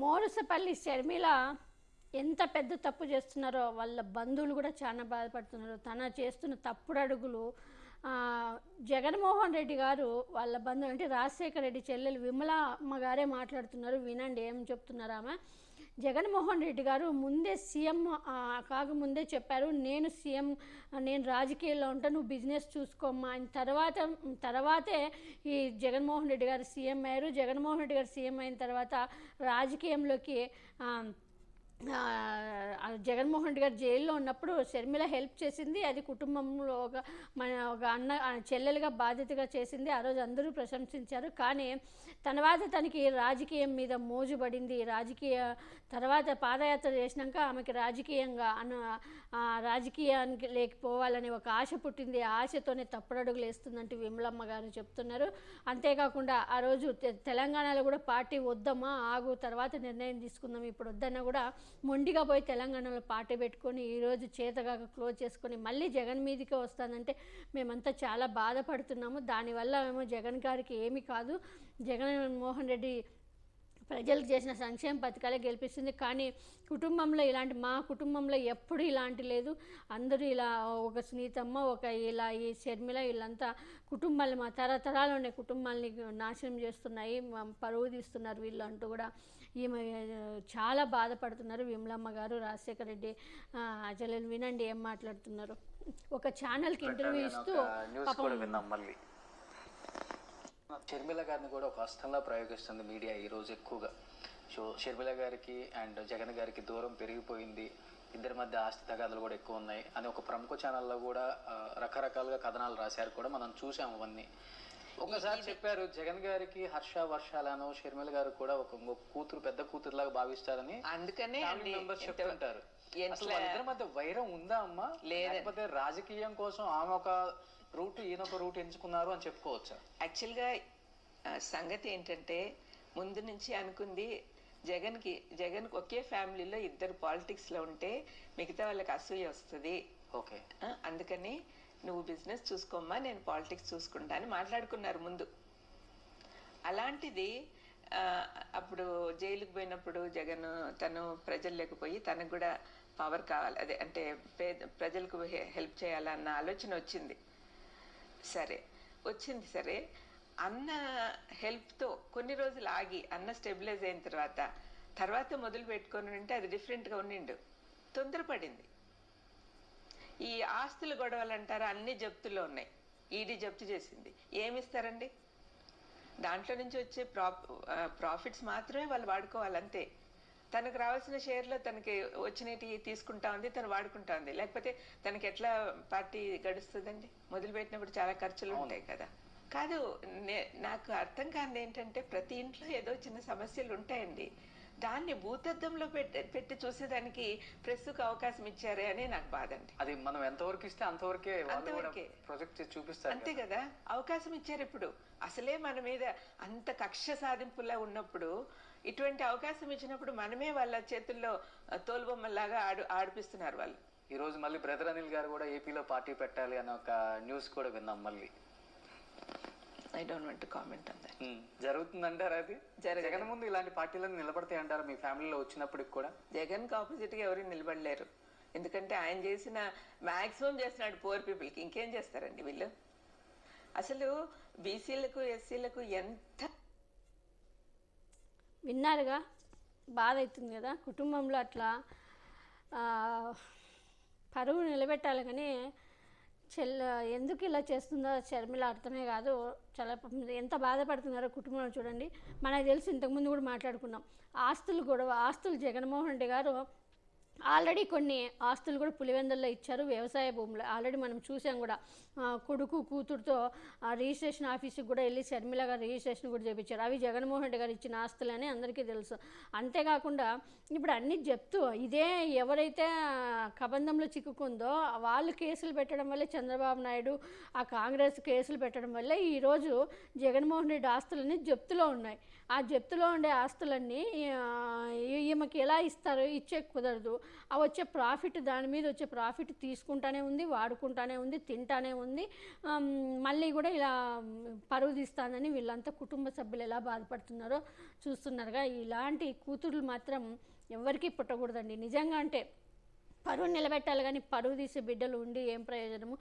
మోరసపల్లి షర్మిల ఎంత పెద్ద తప్పు చేస్తున్నారో వాళ్ళ బంధువులు కూడా చాలా బాధపడుతున్నారు. తన చేస్తున్న తప్పుడు అడుగులు జగన్మోహన్ రెడ్డి గారు వాళ్ళ బంధువులు అంటే రాజశేఖర రెడ్డి చెల్లెలు విమల అమ్మగారే మాట్లాడుతున్నారు. వినండి ఏం చెప్తున్నారు ఆమె? జగన్మోహన్ రెడ్డి గారు ముందే సీఎం కాకముందే చెప్పారు నేను సీఎం నేను రాజకీయాల్లో ఉంటా నువ్వు బిజినెస్ చూసుకోమ్మా అని. తర్వాత తర్వాతే ఈ జగన్మోహన్ రెడ్డి గారు సీఎం అయ్యారు. జగన్మోహన్ రెడ్డి గారు సీఎం అయిన తర్వాత రాజకీయంలోకి జగన్మోహన్ రెడ్డి గారు జైల్లో ఉన్నప్పుడు షర్మిల హెల్ప్ చేసింది అది కుటుంబంలో ఒక మన ఒక అన్న చెల్లెలుగా బాధ్యతగా చేసింది ఆ రోజు అందరూ ప్రశంసించారు. కానీ తర్వాత తనకి రాజకీయం మీద మోజు పడింది రాజకీయ తర్వాత పాదయాత్ర చేసినాక ఆమెకి రాజకీయంగా అను రాజకీయానికి లేకపోవాలని ఒక ఆశ పుట్టింది. ఆ ఆశతోనే తప్పుడడుగులు వేస్తుందంటూ విమలమ్మ గారు చెప్తున్నారు. అంతేకాకుండా ఆ రోజు తె- తెలంగాణలో కూడా పార్టీ వద్దమ్మా ఆగు తర్వాత నిర్ణయం తీసుకుందాం ఇప్పుడు వద్దన్నా కూడా మొండిగా పోయి తెలంగాణలో పార్టీ పెట్టుకొని ఈరోజు చేతగాక క్లోజ్ చేసుకొని మళ్ళీ జగన్ మీదకే వస్తానంటే మేమంతా చాలా బాధపడుతున్నాము. దానివల్ల ఏమో జగన్ గారికి ఏమీ కాదు. జగన్ మోహన్ రెడ్డి ప్రజలకు చేసిన సంక్షేమ పథకాలే గెలిపిస్తుంది. కానీ కుటుంబంలో ఇలాంటి మా కుటుంబంలో ఎప్పుడు ఇలాంటి లేదు. అందరూ ఇలా ఒక సునీతమ్మ ఒక ఇలా ఈ షర్మిల వీళ్ళంతా కుటుంబాలు మా తరతరాలు ఉండే కుటుంబాలని నాశనం చేస్తున్నాయి. పరువు తీస్తున్నారు వీళ్ళు అంటూ కూడా. ఈమె చాలా బాధపడుతున్నారు విమలమ్మ గారు రాజశేఖర రెడ్డి. చెల్లెలు వినండి ఏం మాట్లాడుతున్నారు. ఒక ఛానల్కి ఇంటర్వ్యూ ఇస్తూ షర్మిల గారిని కూడా ఒక అస్త్రంలా ప్రయోగిస్తుంది మీడియా ఈ రోజు ఎక్కువగా. సో షర్మిల గారికి అండ్ జగన్ గారికి దూరం పెరిగిపోయింది. ఇద్దరి మధ్య ఆస్తి తగాదాలు కూడా ఎక్కువ ఉన్నాయి. అని ఒక ప్రముఖ ఛానల్లో కూడా రకరకాలుగా కథనాలు రాశారు కూడా మనం చూసాం అవన్నీ. ఒకసారి చెప్పారు జగన్ గారికి హర్ష వర్షాలను షర్మిల గారు కూడా ఒక కూతురు పెద్ద కూతురులాగా భావిస్తారని అందుకనే చెప్తుంటారు. అసలు ఎట్లా- వాళ్ళిద్దరి మధ్య వైరం ఉందా అమ్మా. లేకపోతే రాజకీయం కోసం ఆమె ఒక రూట్ ఈయన ఒక రూట్ ఎంచుకున్నారు అని చెప్పుకోవచ్చా? యాక్చువల్గా ఆ, సంగతి ఏంటంటే ముందు నుంచి అనుకుంది జగన్కి జగన్ ఒకే ఫ్యామిలీలో ఇద్దరు పాలిటిక్స్లో ఉంటే మిగతా వాళ్ళకి అసూయ వస్తుంది. ఓకే. అందుకని నువ్వు బిజినెస్ చూసుకోమ్మా నేను పాలిటిక్స్ చూసుకుంటా అని మాట్లాడుకున్నారు ముందు. అలాంటిది అప్పుడు జైలుకి పోయినప్పుడు జగన్ తను ప్రజలు లేకపోయి తనకు కూడా పవర్ కావాలి అదే అంటే పేద ప్రజలకు హెల్ప్ చేయాలన్న ఆలోచన వచ్చింది. సరే వచ్చింది సరే. అన్న హెల్ప్తో కొన్ని రోజులు ఆగి అన్న స్టెబిలైజ్ అయిన తర్వాత తర్వాత మొదలు పెట్టుకొని ఉంటే అది డిఫరెంట్గా ఉండిండు. తొందరపడింది. ఈ ఆస్తుల గొడవలు అంటారా అన్ని జప్తుల్లో ఉన్నాయి. ఈడీ జప్తు చేసింది. ఏమి ఇస్తారండి దాంట్లో నుంచి వచ్చే ప్రాఫ్ ప్రాఫిట్స్ మాత్రమే వాళ్ళు వాడుకోవాలి అంతే తనకు రావాల్సిన షేర్లో తనకి వచ్చినవి తీసుకుంటా ఉంది తను వాడుకుంటా ఉంది. లేకపోతే తనకి ఎట్లా పార్టీ గడుస్తుందండి? మొదలుపెట్టినప్పుడు చాలా ఖర్చులు ఉంటాయి కదా. కాదు నాకు అర్థం కానిది ఏంటంటే ప్రతి ఇంట్లో ఏదో చిన్న సమస్యలు ఉంటాయండి. దాన్ని భూతద్దంలో పెట్టి పెట్టి చూసేదానికి ప్రెస్కు అవకాశం ఇచ్చారే అని నాకు బాధ అండి. అది మనం ఎంతవరకు ఇస్తే అంతవరకే అంతవరకే. ప్రొజెక్ట్ చూపిస్తారు అంతే కదా. అవకాశం ఇచ్చారు ఇప్పుడు. అసలే మన మీద అంత కక్ష సాధింపులా ఉన్నప్పుడు ఇటువంటి అవకాశం ఇచ్చినప్పుడు మనమే వాళ్ళ చేతుల్లో తోలుబొమ్మలాగా ఆడు ఆడిపిస్తున్నారు వాళ్ళు. ఈ రోజు మళ్ళీ బ్రదర్ అనిల్ గారు కూడా ఏపీలో పార్టీ పెట్టాలి అనే ఒక న్యూస్ కూడా విన్నాం మళ్ళీ. I don't want comment on that జరుగుతుందంటారా అది జరగదు. జగన్ ముందు ఇలాంటి పార్టీలను నిలబడతాయి అంటారా మీ ఫ్యామిలీలో వచ్చినప్పటికి కూడా? జగన్కి ఆపోజిట్గా ఎవరు నిలబడలేరు. ఎందుకంటే ఆయన చేసిన మ్యాక్సిమం చేస్తున్నాడు పూర్ పీపుల్కి ఇంకేం చేస్తారండి వీళ్ళు? అసలు బీసీలకు ఎస్సీలకు ఎంత విన్నారుగా? బాధ అవుతుంది కదా? కుటుంబంలో అట్లా ఆ, పరువు నిలబెట్టాలి కానీ చెల్ల ఎందుకు ఇలా చేస్తుందో షర్మిల అర్థమే కాదు. చాలా ఎంత బాధపడుతున్నారో కుటుంబంలో చూడండి. మనకు తెలిసి ఇంతకుముందు కూడా మాట్లాడుకున్నాం. ఆస్తులు గొడవ ఆస్తులు జగన్మోహన్ రెడ్డి గారు ఆల్రెడీ కొన్ని ఆస్తులు కూడా పులివెందుల్లో ఇచ్చారు వ్యవసాయ భూములు. ఆల్రెడీ మనం చూసాం కూడా కొడుకు కూతురుతో ఆ రిజిస్ట్రేషన్ ఆఫీస్కి కూడా వెళ్ళి షర్మిల గారు రిజిస్ట్రేషన్ కూడా చేపించారు. అవి జగన్మోహన్ రెడ్డి గారు ఇచ్చిన ఆస్తులని అందరికీ తెలుసు. అంతేకాకుండా ఇప్పుడు అన్ని చెప్తూ ఇదే ఎవరైతే కబంధంలో చిక్కుకుందో వాళ్ళు కేసులు పెట్టడం వల్లే చంద్రబాబు నాయుడు ఆ కాంగ్రెస్ కేసులు పెట్టడం వల్లే ఈరోజు జగన్మోహన్ రెడ్డి ఆస్తులన్నీ జప్తులో ఉన్నాయి. ఆ జప్తులో ఉండే ఆస్తులన్నీ ఈమెకి ఎలా ఇస్తారు ఇచ్చే కుదరదు. ఆ వచ్చే ప్రాఫిట్ దాని మీద వచ్చే ప్రాఫిట్ తీసుకుంటానే ఉంది వాడుకుంటానే ఉంది తింటానే ఉంది. మళ్ళీ కూడా ఇలా పరువు తీస్తానని వీళ్ళంతా కుటుంబ సభ్యులు ఎలా బాధపడుతున్నారో చూస్తున్నారుగా. ఇలాంటి కూతుర్లు మాత్రం ఎవరికీ పుట్టకూడదండి. నిజంగా అంటే పరువు నిలబెట్టాలి కానీ పరువు తీసే బిడ్డలు ఉండి ఏం ప్రయోజనము?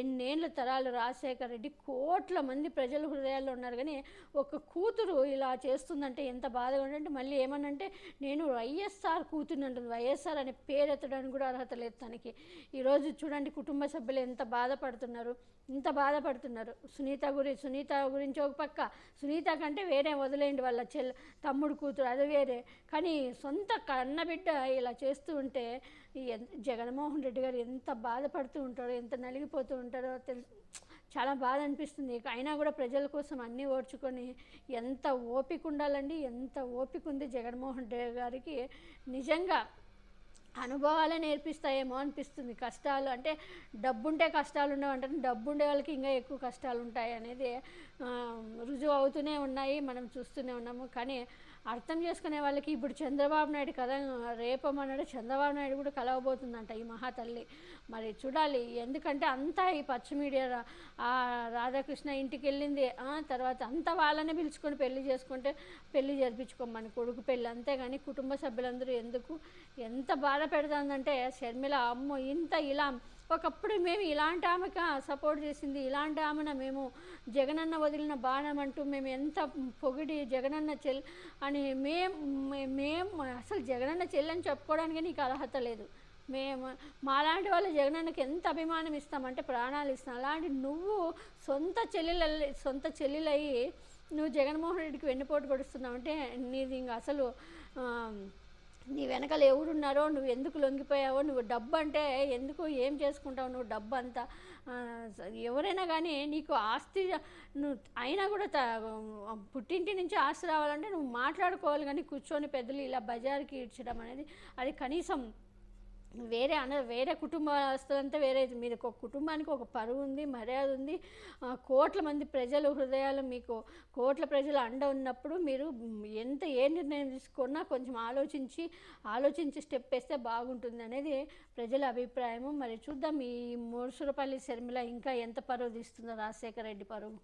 ఎన్నేళ్ళ తరాలు రాజశేఖర రెడ్డి కోట్ల మంది ప్రజల హృదయాల్లో ఉన్నారు కానీ ఒక కూతురు ఇలా చేస్తుందంటే ఎంత బాధగా ఉందంటే మళ్ళీ ఏమనంటే నేను వైఎస్ఆర్ కూతురు అంటుంది వైఎస్ఆర్ అనే పేరు ఎత్తడానికి కూడా అర్హత లేదు తనకి. ఈరోజు చూడండి కుటుంబ సభ్యులు ఎంత బాధపడుతున్నారు. ఇంత బాధపడుతున్నారు. సునీత గురించి సునీత గురించి ఒక పక్క. సునీత కంటే వేరే వదిలేయండి వాళ్ళ చెల్ తమ్ముడు కూతురు అది వేరే. కానీ సొంత కన్నబిడ్డ ఇలా చేస్తూ ఉంటే జగన్మోహన్ రెడ్డి గారు ఎంత బాధపడుతూ ఉంటారో ఎంత నలిగిపోతూ ఉంటారో తెలుసు చాలా బాధ అనిపిస్తుంది. అయినా కూడా ప్రజల కోసం అన్నీ ఓర్చుకొని ఎంత ఓపిక ఉండాలండి ఎంత ఓపిక ఉంది జగన్మోహన్ రెడ్డి గారికి నిజంగా అనుభవాలే నేర్పిస్తాయేమో అనిపిస్తుంది. కష్టాలు అంటే డబ్బుంటే కష్టాలు ఉండవు డబ్బు ఉండే వాళ్ళకి ఇంకా ఎక్కువ కష్టాలు ఉంటాయి అనేది రుజువు అవుతూనే ఉన్నాయి మనం చూస్తూనే ఉన్నాము. కానీ అర్థం చేసుకునే వాళ్ళకి ఇప్పుడు చంద్రబాబు నాయుడు కథ రేపమన్నాడు చంద్రబాబు నాయుడు కూడా కలవబోతుందంట ఈ మహాతల్లి. మరి చూడాలి ఎందుకంటే అంతా ఈ పచ్చ మీడియా ఆ రాధాకృష్ణ ఇంటికి వెళ్ళింది ఆ తర్వాత అంతా వాళ్ళనే పిలుచుకొని పెళ్ళి చేసుకుంటే పెళ్ళి జరిపించుకోమని కొడుకు పెళ్ళి అంతేగాని కుటుంబ సభ్యులందరూ ఎందుకు ఎంత బాధ పెడుతుందంటే షర్మిల అమ్మో ఇంత ఇలా ఒకప్పుడు మేము ఇలాంటి ఆమెకు సపోర్ట్ చేసింది. ఇలాంటి ఆమెన మేము జగనన్న వదిలిన బాణం అంటూ మేము ఎంత పొగిడి జగనన్న చెల్ అని మేం మేం అసలు జగనన్న చెల్లని చెప్పుకోవడానికి నీకు అర్హత లేదు. మేము మాలాంటి వాళ్ళు జగనన్నకి ఎంత అభిమానం ఇస్తామంటే ప్రాణాలు ఇస్తాం. అలాంటి నువ్వు సొంత చెల్లెల సొంత చెల్లెలయ్యి నువ్వు జగన్మోహన్ రెడ్డికి వెన్నుపోటు పడుస్తున్నావు అంటే నీది ఇంకా అసలు నీ వెనకాల ఎవరున్నారో నువ్వు ఎందుకు లొంగిపోయావో నువ్వు డబ్బు అంటే ఎందుకు ఏం చేసుకుంటావు నువ్వు డబ్బు అంతా ఎవరైనా కానీ నీకు ఆస్తి నువ్వు అయినా కూడా పుట్టింటి నుంచి ఆస్తి రావాలంటే నువ్వు మాట్లాడుకోవాలి కానీ కూర్చొని పెద్దలు ఇలా బజార్కి ఇడ్చడం అనేది అది కనీసం వేరే అన వేరే కుటుంబస్తులంతా వేరే మీరు ఒక కుటుంబానికి ఒక పరువు ఉంది మర్యాద ఉంది. కోట్ల మంది ప్రజలు హృదయాలు మీకు కోట్ల ప్రజలు అండ ఉన్నప్పుడు మీరు ఎంత ఏ నిర్ణయం తీసుకున్నా కొంచెం ఆలోచించి ఆలోచించి స్టెప్ వేస్తే బాగుంటుంది అనేది ప్రజల అభిప్రాయము. మరి చూద్దాం ఈ మూడుసురపల్లి శర్మిల ఇంకా ఎంత పరువు తీస్తుందో రాజశేఖర రెడ్డి పరువు.